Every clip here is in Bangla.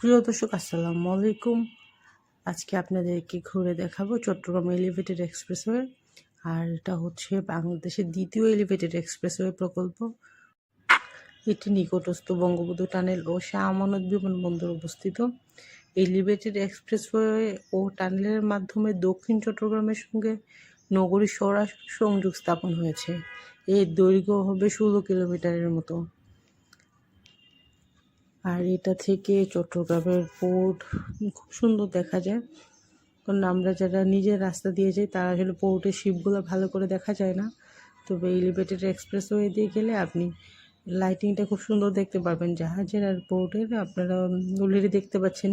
প্রিয় দর্শক, আসসালামু আলাইকুম। আজকে আপনাদেরকে ঘুরে দেখাবো চট্টগ্রাম এলিভেটেড এক্সপ্রেসওয়ে আর এটা হচ্ছে বাংলাদেশের দ্বিতীয় এলিভেটেড এক্সপ্রেসওয়ে প্রকল্প। এটি নিকটস্থ বঙ্গবন্ধু টানেল ও শাহ আমানত বিমানবন্দর অবস্থিত। এলিভেটেড এক্সপ্রেসওয়ে ও টানেলের মাধ্যমে দক্ষিণ চট্টগ্রামের সঙ্গে নগরীর সরাসরি সংযোগ স্থাপন হয়েছে। এর দৈর্ঘ্য হবে ষোলো কিলোমিটারের মতো। আর এটা থেকে চট্টগ্রামের পোর্ট, খুব সুন্দর দেখা যায়। কারণ আমরা যারা নিজের রাস্তা দিয়ে যাই, তারা আসলে পোর্টের শিপগুলো ভালো করে দেখা যায় না। তবে এলিভেটেড এক্সপ্রেসওয়ে দিয়ে গেলে আপনি লাইটিংটা খুব সুন্দর দেখতে পারবেন। জাহাজের আর পোর্টের আপনারা অলরেডি দেখতে পাচ্ছেন,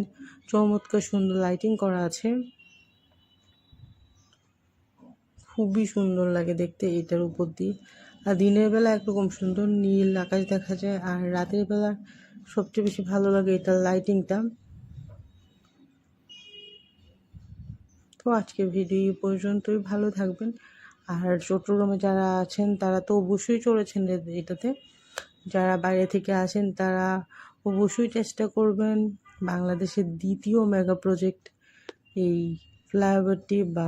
চমৎকার সুন্দর লাইটিং করা আছে। খুবই সুন্দর লাগে দেখতে এটার উপর দিয়ে। আর দিনের বেলা একরকম সুন্দর নীল আকাশ দেখা যায়, আর রাতের বেলা সবচেয়ে বেশি ভালো লাগে এটার লাইটিংটা তো আজকে ভিডিও পর্যন্তই, ভালো থাকবেন। আর চট্টগ্রামে যারা আছেন, তারা তো অবশ্যই চলেছেন এটাতে। যারা বাইরে থেকে আসেন তারা অবশ্যই চেষ্টা করবেন বাংলাদেশের দ্বিতীয় মেগা প্রজেক্ট এই ফ্লাইওভারটি বা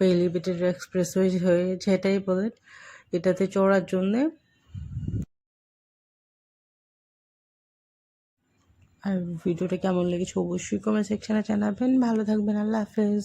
এলিভেটেড এক্সপ্রেসওয়ে হয়ে, যেটাই বলেন। এটাতে চড়ার জন্যে। আর ভিডিওটা কেমন লেগেছে অবশ্যই কমেন্ট সেকশনে জানাবেন। ভালো থাকবেন, আল্লাহ হাফেজ।